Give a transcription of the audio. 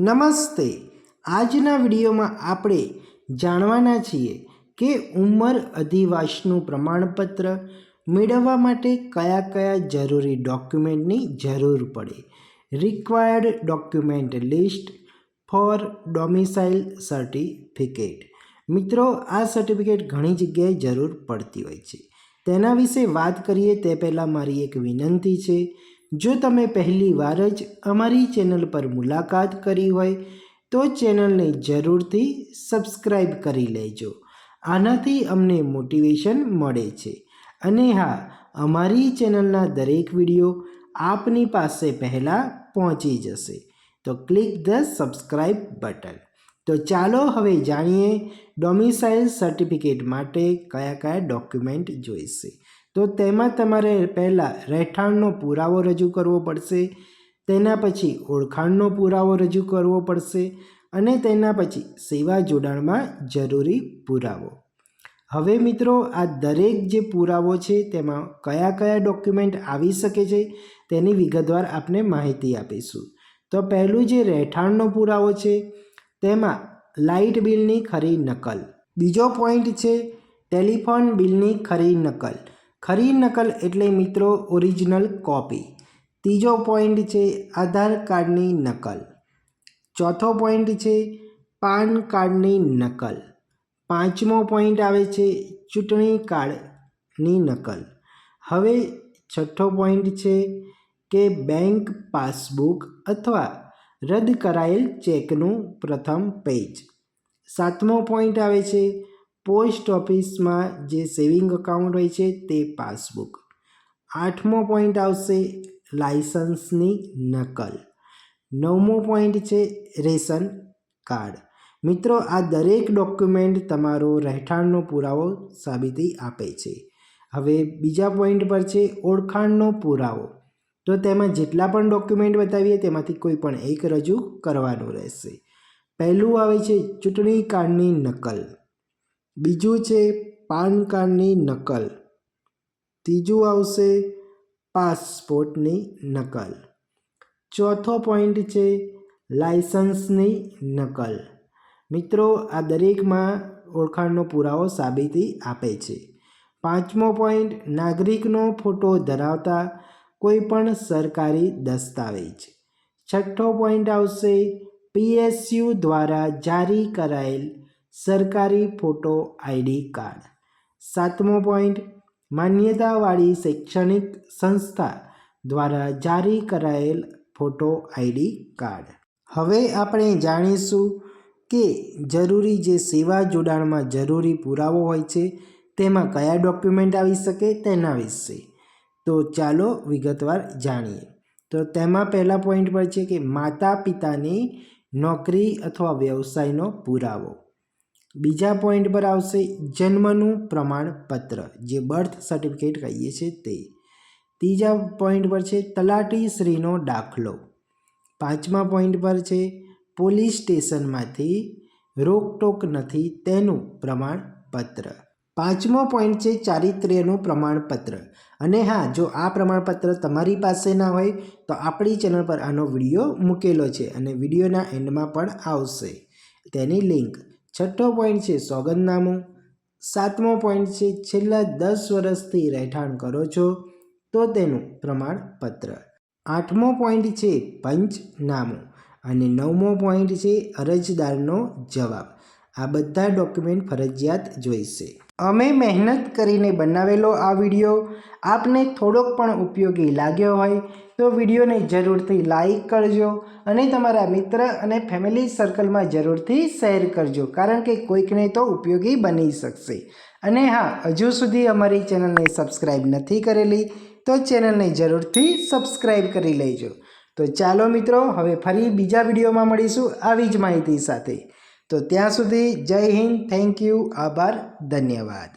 નમસ્તે. આજના વિડીયોમાં આપણે જાણવાના છીએ કે ઉંમર અધિવાસનું પ્રમાણપત્ર મેળવવા માટે કયા કયા જરૂરી ડોક્યુમેન્ટની જરૂર પડે. Required document list for domicile certificate. મિત્રો, આ સર્ટિફિકેટ ઘણી જગ્યાએ જરૂર પડતી હોય છે. તેના વિશે વાત કરીએ તે પહેલાં મારી એક વિનંતી છે જો તમે પહેલી વાર જ અમારી ચેનલ પર મુલાકાત કરી હોય, તો ચેનલને જરૂરથી સબસ્ક્રાઈબ કરી લેજો. આનાથી અમને મોટિવેશન મળે છે. અને હા, અમારી ચેનલના દરેક વીડિયો આપની પાસે પહેલાં પહોંચી જશે. તો ક્લિક ધ સબસ્ક્રાઈબ બટન. તો ચાલો હવે જાણીએ ડોમિસાઇલ સર્ટિફિકેટ માટે કયા કયા ડોક્યુમેન્ટ જોઈશે. તો તેમાં તમારે પહેલાં રહેઠાણનો પુરાવો રજૂ કરવો પડશે, તેના પછી ઓળખાણનો પુરાવો રજૂ કરવો પડશે અને તેના પછી સેવા જોડાણમાં જરૂરી પુરાવો. હવે મિત્રો, આ દરેક જે પુરાવો છે તેમાં કયા કયા ડોક્યુમેન્ટ આવી શકે છે તેની વિગતવાર આપને માહિતી આપીશું. તો પહેલું જે રહેઠાણનો પુરાવો છે, તેમાં લાઇટ બિલની ખરી નકલ. બીજો પોઈન્ટ છે, ટેલિફોન બિલની ખરી નકલ. ખરી નકલ એટલે મિત્રો ઓરિજિનલ કોપી. ત્રીજો પોઈન્ટ છે આધાર કાર્ડની નકલ. ચોથો પોઈન્ટ છે પાન કાર્ડની નકલ. પાંચમો પોઈન્ટ આવે છે ચૂંટણી કાર્ડની નકલ. હવે છઠ્ઠો પોઈન્ટ છે કે બેંક પાસબુક અથવા રદ કરાયેલ ચેકનું પ્રથમ પેજ. સાતમો પોઈન્ટ આવે છે પોસ્ટ ઓફિસમાં જે સેવિંગ અકાઉન્ટ હોય છે તે પાસબુક. આઠમો પોઈન્ટ આવશે લાઇસન્સની નકલ. નવમો પોઈન્ટ છે રેશન કાર્ડ. મિત્રો, આ દરેક ડોક્યુમેન્ટ તમારો રહેઠાણનો પુરાવો સાબિતી આપે છે. હવે બીજા પોઈન્ટ પર છે ઓળખાણનો પુરાવો. તો તેમાં જેટલા પણ ડોક્યુમેન્ટ બતાવીએ તેમાંથી કોઈ પણ એક રજૂ કરવાનું રહેશે. પહેલું આવે છે ચૂંટણી કાર્ડની નકલ. બીજું છે પાન કાર્ડની નકલ. ત્રીજું આવશે પાસપોર્ટની નકલ. ચોથો પોઈન્ટ છે લાયસન્સની નકલ. મિત્રો, આ દરેકમાં ઓળખાણનો પુરાવો સાબિતી આપે છે. પાંચમો પોઈન્ટ, નાગરિકનો ફોટો ધરાવતા કોઈ પણ સરકારી દસ્તાવેજ. છઠ્ઠો પોઈન્ટ આવશે પીએસયુ દ્વારા જારી કરાયેલ સરકારી ફોટો આઈડી કાર્ડ. સાતમો પોઈન્ટ, માન્યતાવાળી શૈક્ષણિક સંસ્થા દ્વારા જારી કરાયેલ ફોટો આઈડી કાર્ડ. હવે આપણે જાણીશું કે જરૂરી જે સેવા જોડાણમાં જરૂરી પુરાવો હોય છે, તેમાં કયા ડોક્યુમેન્ટ આવી શકે તેના વિશે. તો ચાલો વિગતવાર જાણીએ. તો તેમાં પહેલા પોઈન્ટ પર છે કે માતા પિતાની નોકરી અથવા વ્યવસાયનો પુરાવો. બીજા પોઈન્ટ પર આવશે જન્મનું પ્રમાણપત્ર, જે બર્થ સર્ટિફિકેટ કહીએ છીએ તે. ત્રીજા પોઈન્ટ પર છે તલાટીશ્રીનો દાખલો. પાંચમા પોઈન્ટ પર છે પોલીસ સ્ટેશનમાંથી રોકટોક નથી તેનું પ્રમાણપત્ર. પાંચમો પોઈન્ટ છે ચારિત્ર્યનું પ્રમાણપત્ર. અને હા, જો આ પ્રમાણપત્ર તમારી પાસે ના હોય, તો આપણી ચેનલ પર આનો વીડિયો મૂકેલો છે અને વિડીયોના એન્ડમાં પણ આવશે. તેની લિંક છઠ્ઠો પોઈન્ટ છે સોગંદનામું. સાતમો પોઈન્ટ છે છેલ્લા દસ વર્ષથી રહેઠાણ કરો છો તો તેનું પ્રમાણપત્ર. આઠમો પોઈન્ટ છે પંચનામું અને નવમો પોઈન્ટ છે અરજદારનો જવાબ. આ બધા ડોક્યુમેન્ટ ફરજિયાત જોઈશે. અમે મહેનત કરીને બનાવેલો આ વીડિયો આપને થોડોક પણ ઉપયોગી લાગ્યો હોય તો વિડીયોને જરૂરથી લાઈક કરજો અને તમારા મિત્ર અને ફેમિલી સર્કલમાં જરૂરથી શેર કરજો કારણ કે કોઈકને તો ઉપયોગી બની શકશે. અને હા, હજુ સુધી અમારી ચેનલને સબસ્ક્રાઈબ નથી કરેલી તો ચેનલને જરૂરથી સબસ્ક્રાઈબ કરી લેજો. તો ચાલો મિત્રો, હવે ફરી બીજા વિડીયોમાં મળીશું. આવી જ માહિતી સાથે. તો ત્યાં સુધી જય હિન્દ થેન્ક યુ આભાર ધન્યવાદ.